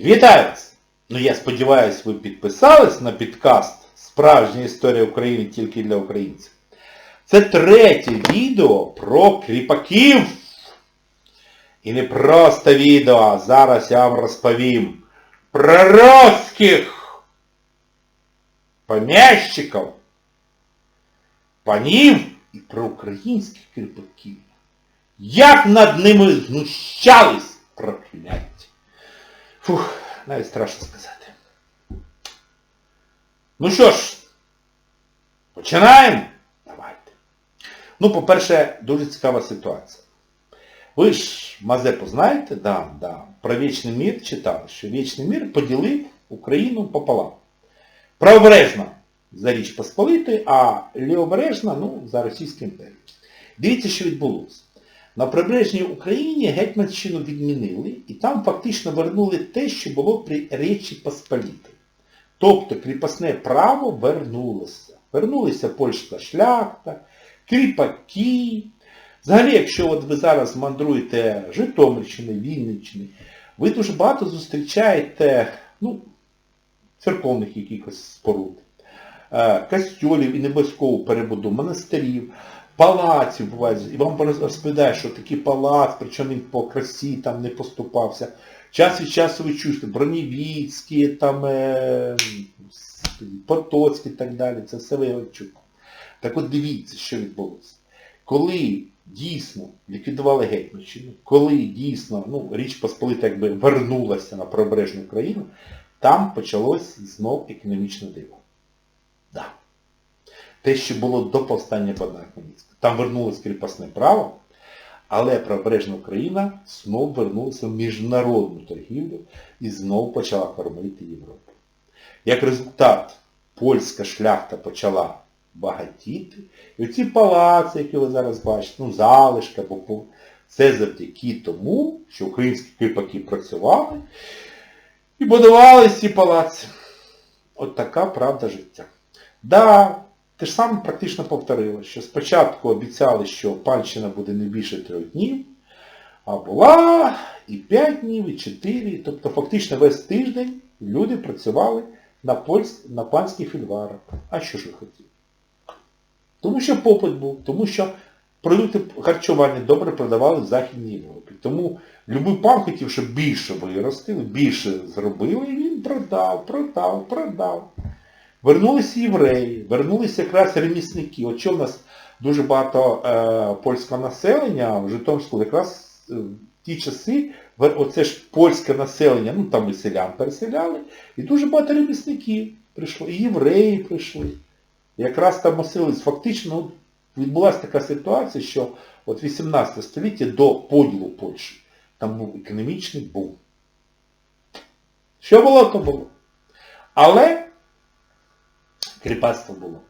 Вітаю вас! Ну я сподіваюся, ви підписались на підкаст Справжня історія України тільки для українців. Це третє відео про кріпаків. І не просто відео, а зараз я вам розповім про русських поміщиків, панів і про українських кріпаків. Як над ними знущались прокляття. Фух, навіть страшно сказати. Ну що ж, починаємо? Давайте. Ну, по-перше, дуже цікава ситуація. Ви ж Мазепу знаєте? Да, да. Про Вічний мір читали, що Вічний мір поділив Україну пополам. Правобережна за Річ Посполитої, а лівобережна, ну, за Російську імперію. Дивіться, що відбулося. На прибережній Україні Гетьманщину відмінили і там фактично вернули те, що було при Речі Посполітій. Тобто кріпосне право вернулося. Вернулися польська шляхта, кріпаки. Взагалі, якщо от ви зараз мандруєте Житомирщини, Вінниччини, ви дуже багато зустрічаєте ну, церковних якихось споруд, е, костьолів і небезкову перебуду, монастирів, палаців бувають. І вам розповідає, що такий палац, причому він по красі там не поступався. Час від часу ви чуєте, Бронєвіцькі, там, е, Потоцькі і так далі. Це все ви чуєте. Так от дивіться, що відбулося. Коли дійсно ліквідували Гетьманщину, коли дійсно ну, Річ Посполита якби вернулася на прибережну Україну, там почалось знов економічне диво. Да. Те, що було до повстання Богдана Хмельницького. Там вернулось кріпосне право, але прибережна Україна знов вернулася в міжнародну торгівлю і знов почала кормити Європу. Як результат, польська шляхта почала багатіти. І оці палаци, які ви зараз бачите, ну, залишка, бо це завдяки тому, що українські кріпаки працювали і будували ці палаці. От така правда життя. Да, те ж саме практично повторило, що спочатку обіцяли, що панщина буде не більше трьох днів, а була і 5 днів, і 4. Тобто фактично весь тиждень люди працювали на, польсь... на панських фільварах. А що ж ви хотіли? Тому що попит був, тому що продукти харчування добре продавали в Західній Європі. Тому любий пан хотів, щоб більше виростили, більше зробили, і він продав, продав, продав. Вернулися євреї, вернулися якраз ремісники. От що в нас дуже багато е, польського населення в Житомирську якраз е, в ті часи, оце ж польське населення, ну там і селян переселяли, і дуже багато ремісників прийшло, і євреї прийшли. Якраз там оселились. Фактично відбулася така ситуація, що от 18 століття до поділу Польщі там був економічний бум. Що було, то було. Але кріпацтво було.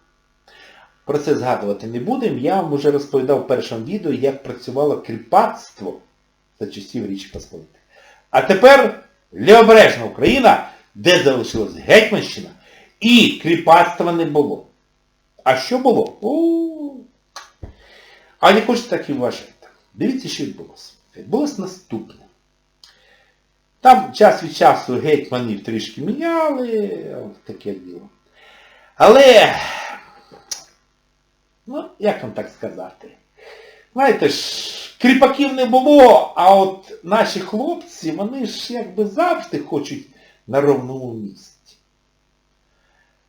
Про це згадувати не будемо. Я вам вже розповідав в першому відео, як працювало кріпацтво за часів Річі Посполитої. А тепер лівобережна Україна, де залишилась Гетьманщина, і кріпацтва не було. А що було? А не хочете так і вважати. Дивіться, що відбулося. Відбулося наступне. Там час від часу гетьманів трішки міняли, таке діло. Але, ну, як вам так сказати? Знаєте ж, кріпаків не було, а от наші хлопці, вони ж якби завжди хочуть на ровному місці.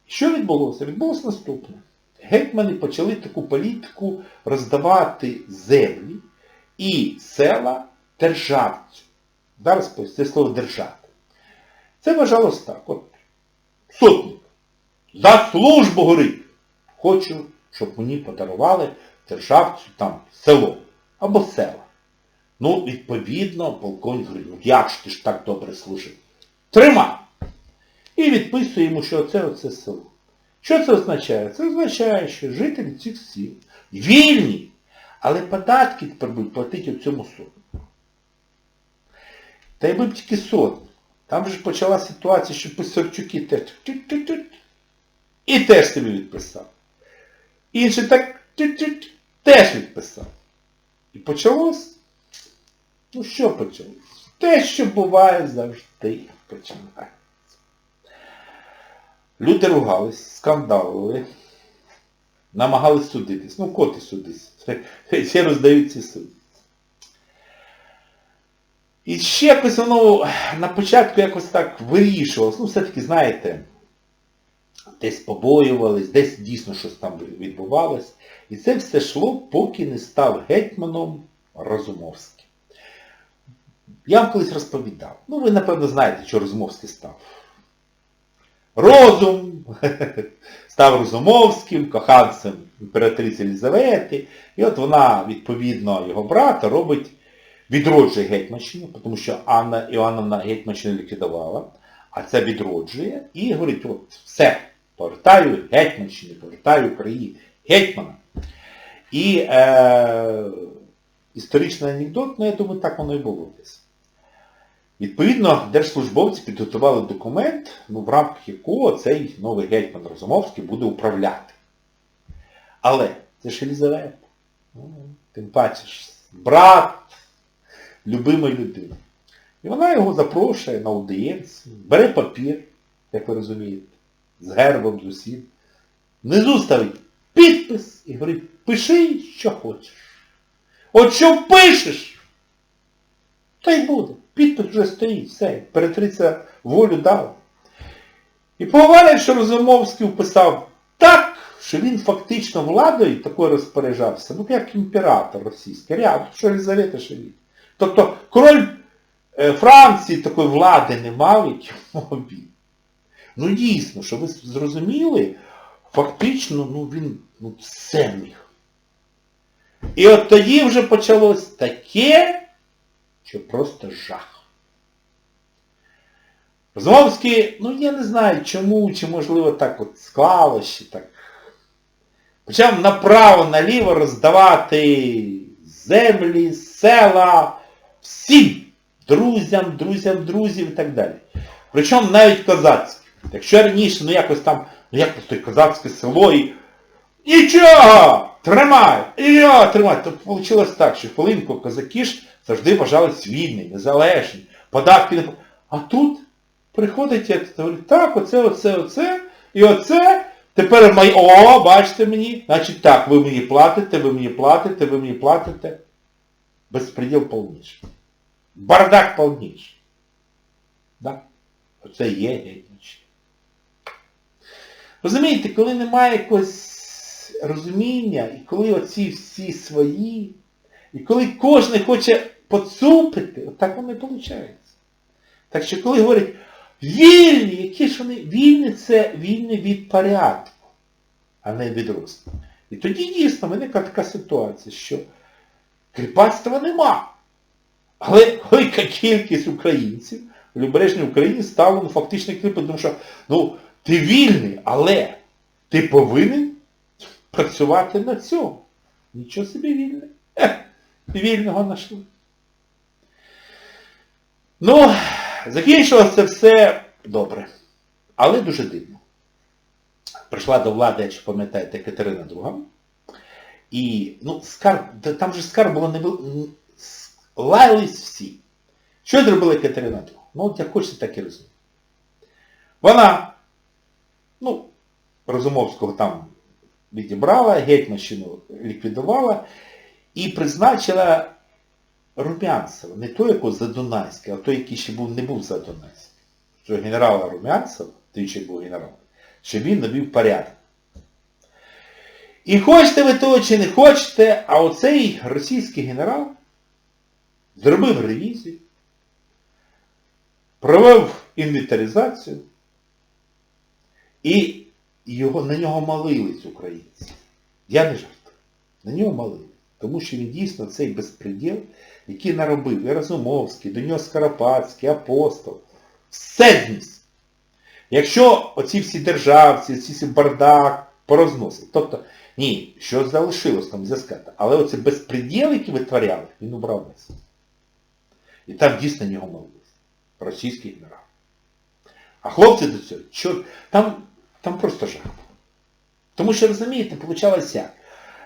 Що відбулося? Відбулося наступне. Гетьмани почали таку політику роздавати землі і села державцю. Зараз це слово держати. Це вважалось так. От сотник. За службу горить. Хочу, щоб мені подарували державцю там село або села. Ну, відповідно, полковник говорить, ну як ж ти ж так добре служив? Трима! І відписує йому, що оце оце село. Що це означає? Це означає, що жителі цих сіл вільні, але податки тепер будуть платити в цьому сотні. Та й би тільки сотні. Там же почала ситуація, що Писарчуки теж і теж собі відписав. Інший так теж відписав. І почалось? Ну що почалось? Те, що буває завжди. починається. Люди ругались, скандалили, намагались судитись. Ну, коти судись. Всі роздають ці суди. І ще якось воно на початку якось так вирішувалось. Ну, все-таки, знаєте, десь побоювались, десь дійсно щось там відбувалось. І це все йшло, поки не став гетьманом Розумовським. Я вам колись розповідав. Ну, ви, напевно, знаєте, що Розумовський став. Розум, став Розумовським, коханцем імператриці Єлизавети. І от вона, відповідно, його брата робить, відроджує Гетьманщину, тому що Анна Іоанновна Гетьманщину ліквідувала, а це відроджує і говорить, от все, повертаю Гетьманщину, повертаю Україні Гетьмана. І е, історичний анекдот, ну я думаю, так воно і було десь. Відповідно, держслужбовці підготували документ, ну, в рамках якого цей новий гетьман Розумовський буде управляти. Але це ж Елізавета. Ну, тим паче ж брат любимої людини. І вона його запрошує на аудієнцію, бере папір, як ви розумієте, з гербом, з усім. Внизу ставить підпис і говорить, пиши, що хочеш. От що пишеш, то й буде. Підпис вже стоїть, все, перетриця волю дав. І що Розумовський вписав так, що він фактично владою такою розпоряджався, ну як імператор російський, ряд, що Елізавета, що. Тобто король е, Франції такої влади не мав, як йому він. Ну дійсно, що ви зрозуміли, фактично, ну він ну, все міг. І от тоді вже почалось таке, що просто жах. Розумовський, ну я не знаю чому, чи можливо так от склалося, так. Почав направо-наліво роздавати землі, села, всім друзям, друзям, друзів і так далі. Причому навіть козацькі. Якщо раніше, ну якось там, ну як то козацьке село і нічого! Тримай! Нічого, тримай! То вийшло так, що хвилинку козаки ж завжди вважались вільні, незалежні, податки не... А тут приходить як говорить, так, оце, оце, оце, і оце, тепер май... О, бачите мені, значить так, ви мені платите, ви мені платите, ви мені платите. Безпреділ повніший. Бардак повніший. Да? Оце є гетьманщина. Розумієте, коли немає якогось розуміння, і коли оці всі свої, і коли кожен хоче поцупити, от так воно і виходить. Так що коли говорять, вільні, які ж вони, вільні це вільні від порядку, а не від росту. І тоді дійсно виникла така ситуація, що кріпацтва нема. Але велика кількість українців в Любережній Україні стало ну, фактично кріпати, тому що ну, ти вільний, але ти повинен працювати на цьому. Нічого собі вільний. Ех, вільного знайшли. Ну, закінчилося це все добре. Але дуже дивно. Прийшла до влади, якщо пам'ятаєте, Катерина II. І, ну, скарб, там же скарб було не було. лаялись всі. Що зробила Катерина II? Ну, от як хочете, так і розумієте. Вона, ну, Розумовського там відібрала, Гетьманщину ліквідувала і призначила Румянцева, не той, якого Задунайський, а той, який ще був, не був Задунайський. Що генерала Румянцева, той ще був генерал, що він навів порядок. І хочете ви того чи не хочете, а оцей російський генерал зробив ревізію, провів інвентаризацію, і його, на нього молились українці. Я не жартую. На нього молились. Тому що він дійсно цей безпреділ, який наробив і Разумовський, до нього Скоропадський, Апостол, все зніс. Якщо оці всі державці, ці всі бардак порозносили. Тобто, ні, що залишилось там зв'язкати. Але оце безпреділ, який витворяли, він убрав весь. І там дійсно нього молились. Російський генерал. А хлопці до цього, що, там, там просто жах. Тому що, розумієте, виходилося?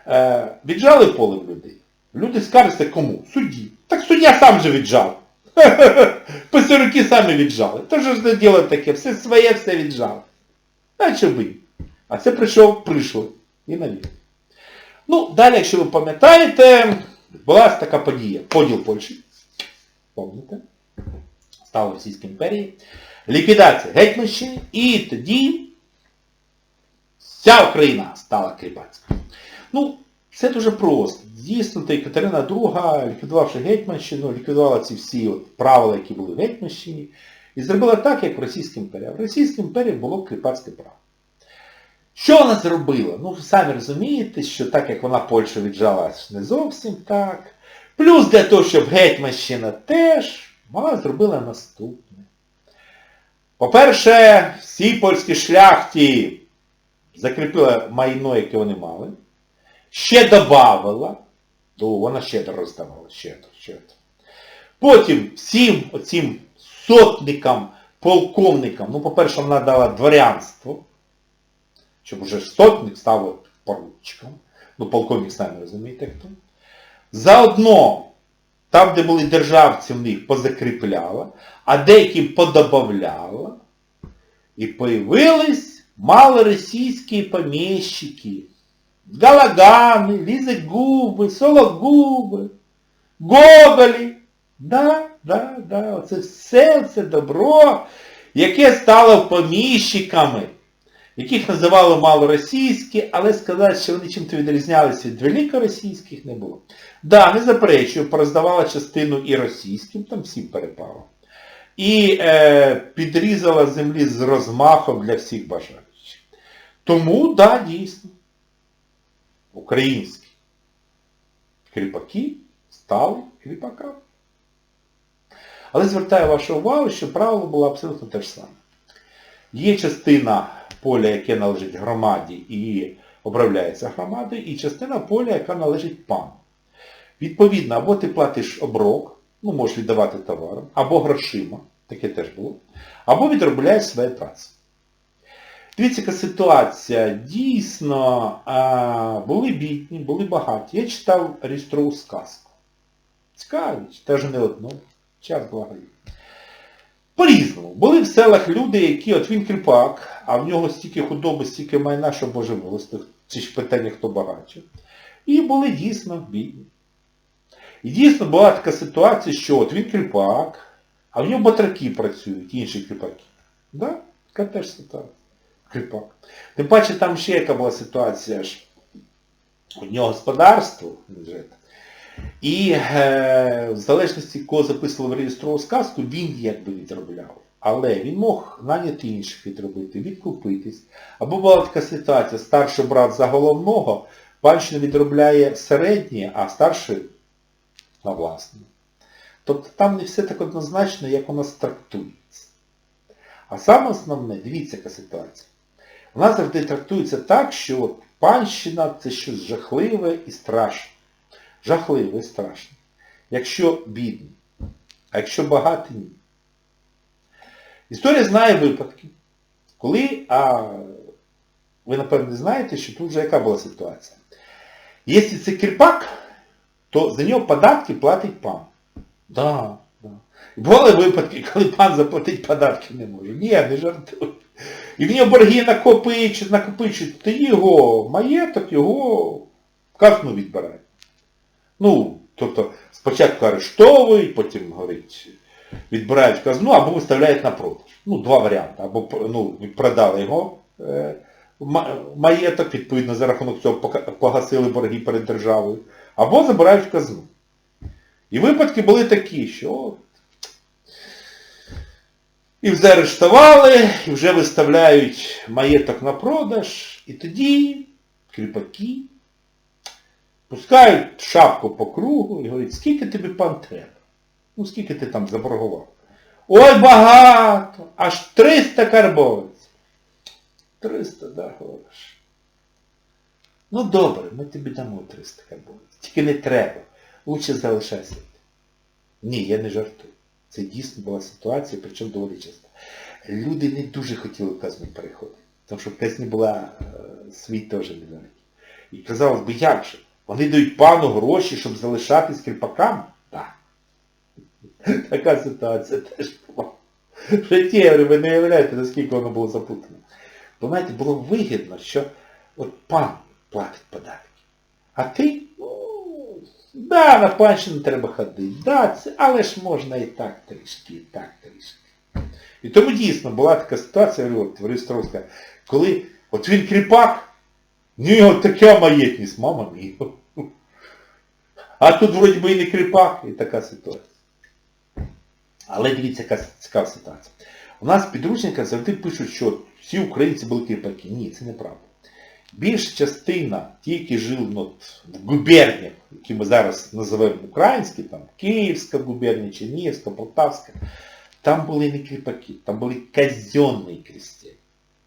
Е, віджали поле в людей. Люди скаржаться кому? Судді. Так суддя сам же віджав. Писарюки самі віджали. То ж не діло таке, все своє, все віджали. А що би? А це прийшов, прийшло. І навів. Ну, далі, якщо ви пам'ятаєте, була така подія. Поділ Польщі. Пам'ятаєте? Стала Російська імперії. Ліквідація Гетьманщини. І тоді вся Україна стала кріпацькою. Ну, все дуже просто. Дійсно, та Катерина II, ліквідувавши Гетьманщину, ліквідувала ці всі от правила, які були в Гетьманщині, і зробила так, як в Російській імперії. В Російській імперії було кріпацьке право. Що вона зробила? Ну, ви самі розумієте, що так як вона Польщу віджала не зовсім так. Плюс для того, щоб Гетьманщина теж, вона зробила наступне. По-перше, всі польські шляхті закріпила майно, яке вони мали. Ще додавала, ну вона щедро роздавала, щедро, щедро. Потім всім оцим сотникам, полковникам, ну, по-перше, вона дала дворянство, щоб уже сотник став поручиком. Ну, полковник самі розумієте хто. Заодно, там, де були державці в них, позакріпляла, а деяким подобавляла. І появились малоросійські поміщики. Галагани, Лізегуби, Сологуби, Гоголі. Да, да, да, оце все це добро, яке стало поміщиками, яких називали малоросійські, але сказати, що вони чим-то відрізнялися від великоросійських не було. Да, не заперечую, пороздавала частину і російським, там всім перепало. І е, підрізала землі з розмахом для всіх бажаючих. Тому, да, дійсно українські кріпаки стали кріпаками. Але звертаю вашу увагу, що правило було абсолютно те ж саме. Є частина поля, яке належить громаді і обробляється громадою, і частина поля, яка належить пану. Відповідно, або ти платиш оброк, ну можеш віддавати товаром, або грошима, таке теж було, або відробляєш своє працю. Дивіться, яка ситуація. Дійсно, були бідні, були багаті. Я читав Рістрову сказку. Цікаві, теж не одну. Час благає. По-різному. Були в селах люди, які, от він кріпак, а в нього стільки худоби, стільки майна, що Боже милости, це ж питання, хто багаче. І були дійсно бідні. І дійсно була така ситуація, що от він кріпак, а в нього батраки працюють, інші кріпаки. Да? Така теж ситуація кріпак. Тим паче там ще яка була ситуація ж. У нього господарство, і е, в залежності, кого записували в реєстрову сказку, він якби відробляв. Але він мог наняти інших відробити, відкупитись. Або була така ситуація, старший брат за головного, панщина відробляє середнє, а старший на власне. Тобто там не все так однозначно, як у нас трактується. А саме основне, дивіться, яка ситуація. Вона завжди трактується так, що панщина це щось жахливе і страшне. Жахливе і страшне. Якщо бідний. А якщо багатий ні. Історія знає випадки, коли, а ви напевне знаєте, що тут вже яка була ситуація. Якщо це кріпак, то за нього податки платить пан. Да, да. І бували випадки, коли пан заплатить податки не може. Ні, не жартуй. І в нього борги накопичують, накопичують, то його маєток, його казну відбирають. Ну, тобто спочатку арештовують, потім, говорить, відбирають казну, або виставляють на продаж. Ну, два варіанти. Або ну, продали його е, маєток, відповідно, за рахунок цього погасили борги перед державою, або забирають казну. І випадки були такі, що і вже арештували, і вже виставляють маєток на продаж, і тоді кріпаки пускають шапку по кругу і говорять, скільки тобі пан треба? Ну скільки ти там заборгував? Ой, багато! Аж 300 карбовець. 300, да, говориш. Ну добре, ми тобі дамо 300 карбовець. Тільки не треба. Лучше залишайся. Ні, я не жартую. Це дійсно була ситуація, причому доволі часто. Люди не дуже хотіли в казну переходити. Тому що в казні була е, світ теж невеликий. І казалось би, як же? Вони дають пану гроші, щоб залишатись кріпаками? Так. Така ситуація теж була. Житті, я говорю, ви не уявляєте, наскільки воно було запутано. Понимаєте, було вигідно, що от пан платить податки. А ти, да, на панщину треба ходити, да, але ж можна і так трішки, і так трішки. І тому дійсно була така ситуація, я говорю, Островська, коли от він кріпак, в нього така маєтність, мама мія. А тут вроді би і не кріпак, і така ситуація. Але дивіться, яка цікава ситуація. У нас в підручниках завжди пишуть, що всі українці були кріпаки. Ні, це неправда. Більша частина, ті, які жили ну, в губерніях, які ми зараз називаємо українські, там Київська губернія, Чернігівська, Полтавська, там були не кріпаки, там були казенні крестьяни.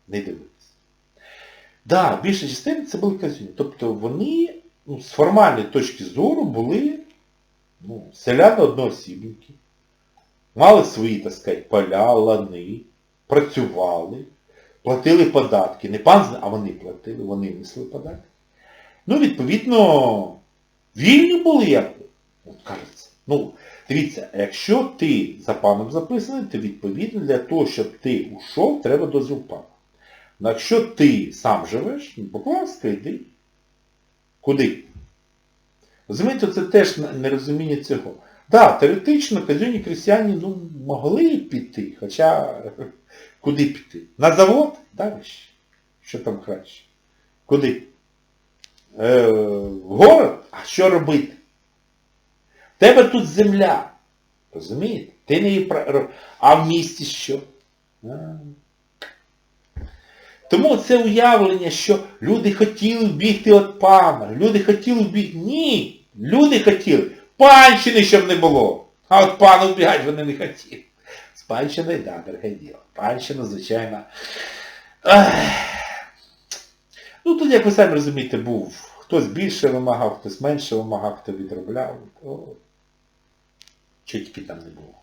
Не дивитися. Так, да, більша частина це були казенні. Тобто вони ну, з формальної точки зору були ну, селяни одноосібники. Мали свої, так сказати, поля, лани, працювали, платили податки. Не пан, а вони платили, вони несли податки. Ну, відповідно, вільні були, як от кажеться. Ну, дивіться, якщо ти за паном записаний, то відповідно для того, щоб ти ушов, треба дозвіл пана. Ну, якщо ти сам живеш, ну, будь ласка, йди. Куди? Розумієте, це теж нерозуміння цього. Так, да, теоретично казенні крестьяни ну, могли піти, хоча куди піти? На завод? Да, що там краще? Куди? Е, в город? А що робити? В тебе тут земля. Розумієте? Ти не її А в місті що? А. Тому це уявлення, що люди хотіли вбігти від пана, люди хотіли вбігти. Ні! Люди хотіли. Панщини, щоб не було. А от пану вбігати вони не хотіли. З панщиною, да, дороге діло. Панщина, звичайно. Ах. Ну тут, як ви самі розумієте, був. Хтось більше вимагав, хтось менше вимагав, хто відробляв. То... Чого тільки там не було.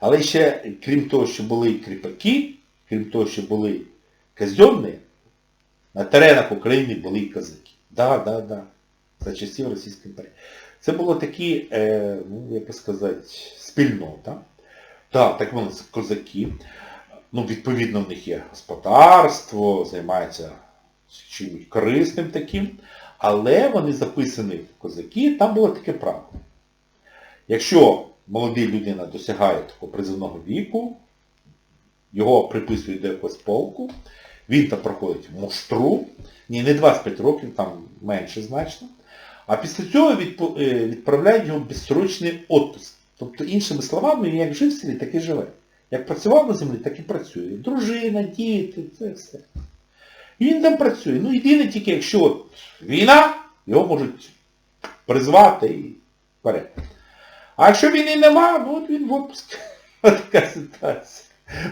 Але ще, крім того, що були кріпаки, крім того, що були казенні, на теренах України були і козаки. Да, да, да. За часів Російської імперії. Це було такі, е, ну, як би сказати, спільнота. Так, так вони козаки. Ну, відповідно, в них є господарство, займаються чимось корисним таким. Але вони записані в козаки, там було таке правило. Якщо молода людина досягає такого призовного віку, його приписують до якогось полку, він там проходить муштру, ні, не 25 років, там менше значно, а після цього е, відправляють його безсрочний отпуск. Тобто, іншими словами, він як жив в селі, так і живе. Як працював на землі, так і працює. Дружина, діти, це все. І він там працює. Ну єдине тільки, якщо от війна, його можуть призвати і вперед. А якщо війни нема, ну от він в отпуск. Така ситуація.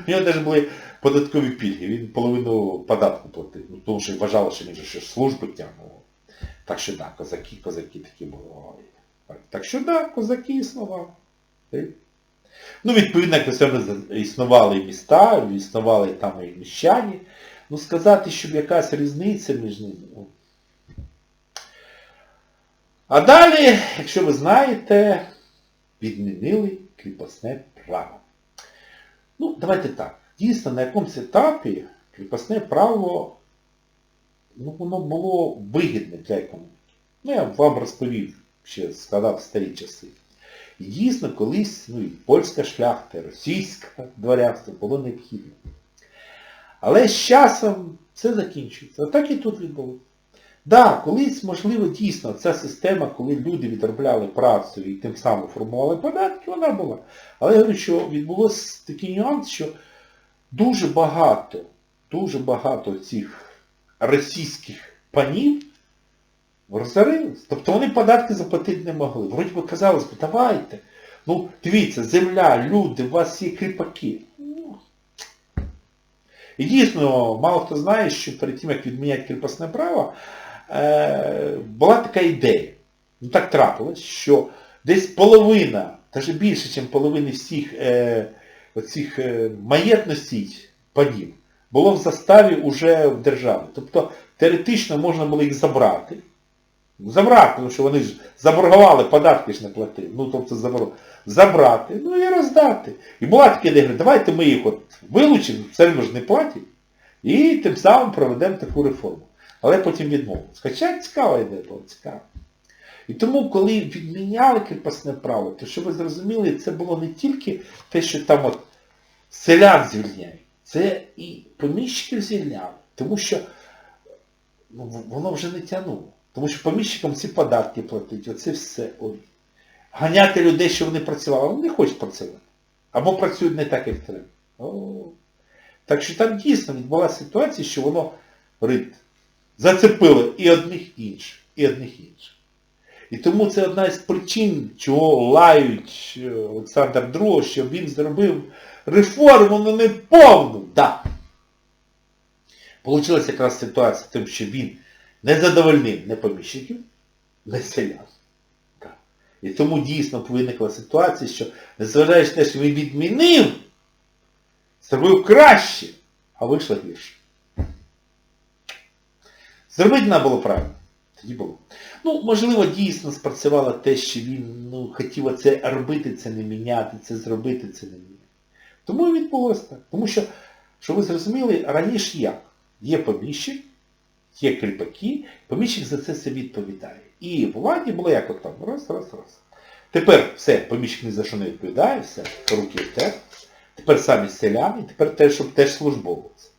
У нього навіть були податкові пільги, він половину податку платив, ну, тому що вважали, що він же ще службу тягнув. Так що да, козаки, козаки такі були. Так що да, козаки існували. Ну, відповідно, як все існували і міста, існували там і міщані. Ну сказати, щоб якась різниця між ними. ну. А далі, якщо ви знаєте, відмінили кріпосне право. Ну, давайте так. Дійсно, на якомусь етапі кріпосне право ну, воно було вигідне для економіки. Ну, я вам розповів, ще згадав старі часи. І дійсно колись ну, і польська шляхта, і російське дворянство було необхідне. Але з часом все закінчується. Отак і тут відбулося. Так, да, колись, можливо, дійсно, ця система, коли люди відробляли працю і тим самим формували податки, вона була. Але я говорю, що відбулося такий нюанс, що дуже багато, дуже багато цих російських панів розорились. Тобто вони податки заплатити не могли. Вроді би казалось, давайте. Ну, дивіться, земля, люди, у вас є кріпаки. Ну, І дійсно, мало хто знає, що перед тим, як відміняти кріпосне право, е, була така ідея. Ну так трапилось, що десь половина, навіть більше, ніж половини всіх е, оцих е, маєтностей панів, було в заставі уже в державі. Тобто теоретично можна було їх забрати, Забрати, тому що вони ж заборгували, податки ж не платили. Ну, тобто забор... забрати, ну і роздати. І була де говорить, давайте ми їх от вилучимо, все одно ж не платять, і тим самим проведемо таку реформу. Але потім відмовились. Хоча цікава ідея була, цікава. І тому, коли відміняли кріпосне право, то щоб ви зрозуміли, це було не тільки те, що там от селян звільняють, це і поміщиків звільняли. Тому що ну, воно вже не тягнуло. Тому що поміщикам ці податки платить, оце все. Ганяти людей, що вони працювали, вони не хочуть працювати. Або працюють не так, як треба. О. Так що там дійсно відбулася ситуація, що воно рит, зацепило і одних інших, і одних інших. І тому це одна із причин, чого лають е, Олександр II, що він зробив реформу, але не повну. Да. Получилася якраз ситуація, тим, що він не задовольнив не поміщиків, не селян. І тому дійсно виникла ситуація, що незважаючи на те, що він відмінив, зробив краще, а вийшло гірше. Зробити треба було правильно. Тоді було. Ну, можливо, дійсно спрацювало те, що він ну, хотів оце робити, це не міняти, це зробити, це не міняти. Тому і відбулося так. Тому що, що ви зрозуміли, раніше як? Є поміщик, є кріпаки, поміщик за це все відповідає. І в владі було як от там, раз, раз, раз. Тепер все, поміщик ні за що не відповідає, все, руки втер. Тепер самі селяни, тепер теж, щоб теж службовець.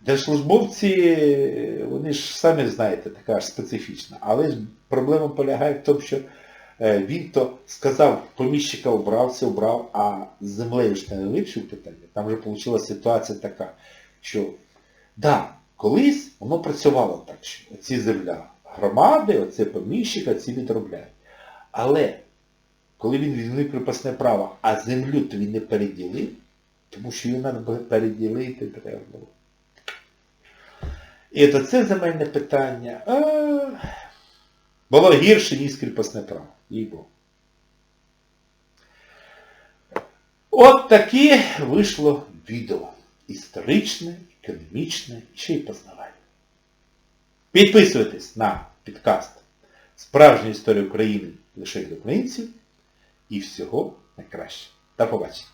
Держслужбовці, вони ж самі знаєте, така ж специфічна. Але ж проблема полягає в тому, що е, він то сказав, поміщика обрався, обрав, а з землею ж не вирішив питання. Там вже вийшла ситуація така, що да, колись воно працювало так, що ці земля громади, оце поміщика, ці відробляють. Але коли він відмінив припасне право, а землю то він не переділив, тому що її треба переділити треба було. І то це земельне питання а, було гірше, ніж кріпосне право. їй Богу. От таке вийшло відео. Історичне, економічне чи познавальне. Підписуйтесь на підкаст Справжня історія України лише для українців і всього найкраще. До побачення.